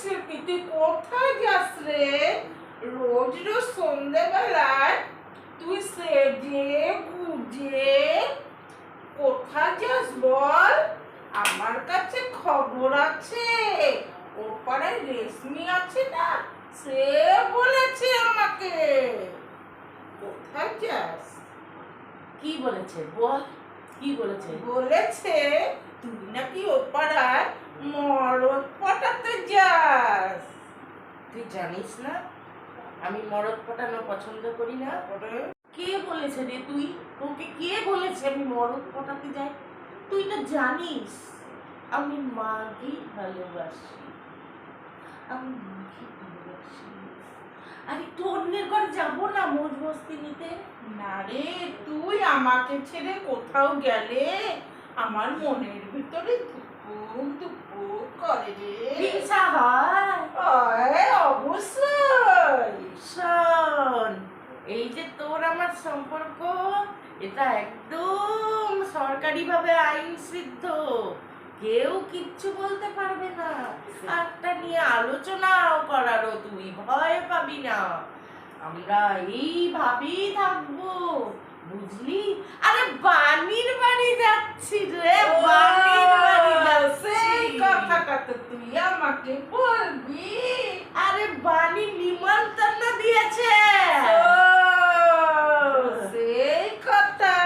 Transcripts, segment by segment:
শিল্পী তুই কোথায় যাস রে? রোজ রোজ সন্ধেবেলায় তুই সেজে গুজে কোথায় যাস বল? আমার কাছে খবর আছে। ওর পাড়ায় রেশমি আছে না? সে বলেছে আমাকে। কোথায় যাস? কি বলেছে? বল কি বলেছে? বলেছে তুই নাকি ও পাড়ায় মরদ পটাতে যাস। তুই জানিস না? আমি মরদ পটানো পছন্দ করি না। কে বলেছে রে তুই? তোকে কে বলেছে আমি মরদ পটাতে যাই? তুই তো জানিস আমি মাকে ভালোবাসি। আমি মাকে ভালোবাসি। আর একটু অন্যের ঘর যাব না মোজ মস্তি নিতে? না রে তুই আমাকে ছেড়ে কোথাও গেলে আমার মনের ভিতরে দুপুক দুপুক করে রে। হিংসা হয় আয়, অবশ্যই শোন এই যে তোর আমার সম্পর্ক এটা একদম সরকারিভাবে আইন সিদ্ধ। কেউ কিচ্ছু বলতে পারবে না। একটা নিয়ে আলোচনাও করারও তুই ভয় পাবি না। আমরা এইভাবেই থাকব। বুঝলি? আরে বানির বাড়ি যাচ্ছি রে বানির বাড়ি যাচ্ছি। কথাটা তো তুই আমাকে বলবি আরে বানি নিমন্ত্রণ দিয়েছে ও, সেই কথা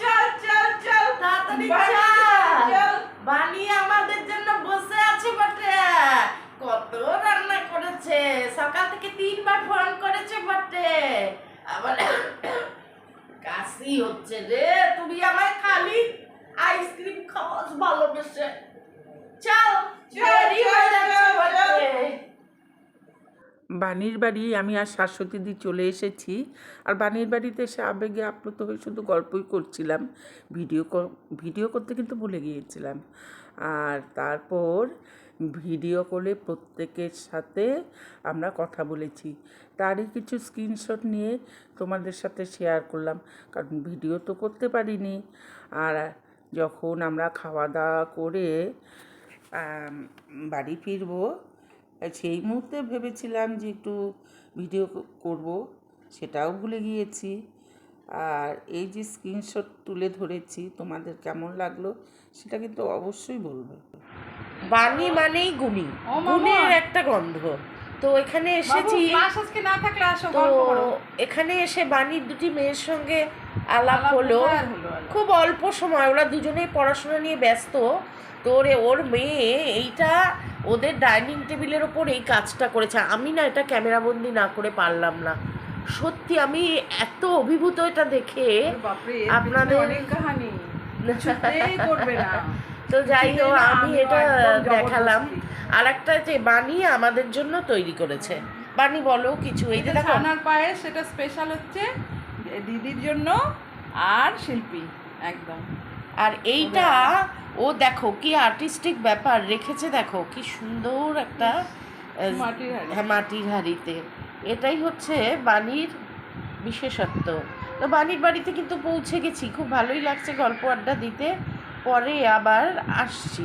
চল চল চল তাড়াতাড়ি বাড়িতে চল। চল বানি আমাদের জন্য বসে আছে বটে কত রান্না করেছে সকাল থেকে তিনবার ফোন করেছে বটে আবার কাশি হচ্ছে রে? তুমি আমায় খালি আইসক্রিম খাওয়াস ভালোবেসে। চল চল, দেরি হয়ে যাচ্ছে চল, বানির বাড়ি আমি আর শাশ্বতীদি চলে এসেছি। আর বানির বাড়িতে এসে আবেগে আপ্লুত হয়ে শুধু গল্পই করছিলাম। ভিডিও ভিডিও করতে কিন্তু ভুলে গিয়েছিলাম। আর তারপর ভিডিও কলে প্রত্যেকের সাথে আমরা কথা বলেছি। তারই কিছু স্ক্রিনশট নিয়ে তোমাদের সাথে শেয়ার করলাম, কারণ ভিডিও তো করতে পারিনি। আর যখন আমরা খাওয়া দাওয়া করে বাড়ি ফিরবো, সেই মুহূর্তে ভেবেছিলাম যে একটু ভিডিও করব, সেটাও ভুলে গিয়েছি। আর এই যে স্ক্রিনশট তুলে ধরেছি, তোমাদের কেমন লাগল, সেটা কিন্তু অবশ্যই বলবে। বানি মানেই গুণী। গুণের একটা গন্ধ। তো এখানে এসেছি। তো এখানে এসে বাণীর দুটি মেয়ের সঙ্গে আলাপ হলো? খুব অল্প সময় ওরা দুজনেই পড়াশোনা নিয়ে ব্যস্ত। তো ওরে ওর মেয়ে এইটা ওদের ডাইনিং টেবিলের ওপর এই কাজটা করেছে। আমি না এটা ক্যামেরাবন্দি না করে পারলাম না। সত্যি আমি এত অভিভূত এটা দেখে আপনাদের- অনেক কাহানি। করবে না। তো যাই হোক আমি এটা দেখালাম। আর একটা যে বানি আমাদের জন্য তৈরি করেছে। বানি বলো কিছু এই যে দেখো। ছানার পায়েস সেটা স্পেশাল হচ্ছে দিদির জন্য আর শিল্পী একদম। আর এইটা ও দেখো কি আর্টিস্টিক ব্যাপার রেখেছে দেখো কি সুন্দর একটা। হ্যাঁ মাটির হাঁড়িতে। এটাই হচ্ছে বাণীর বিশেষত্ব। তো বাণীর বাড়িতে কিন্তু পৌঁছে গেছি খুব ভালোই লাগছে গল্প আড্ডা দিতে। পরে আবার আসছি।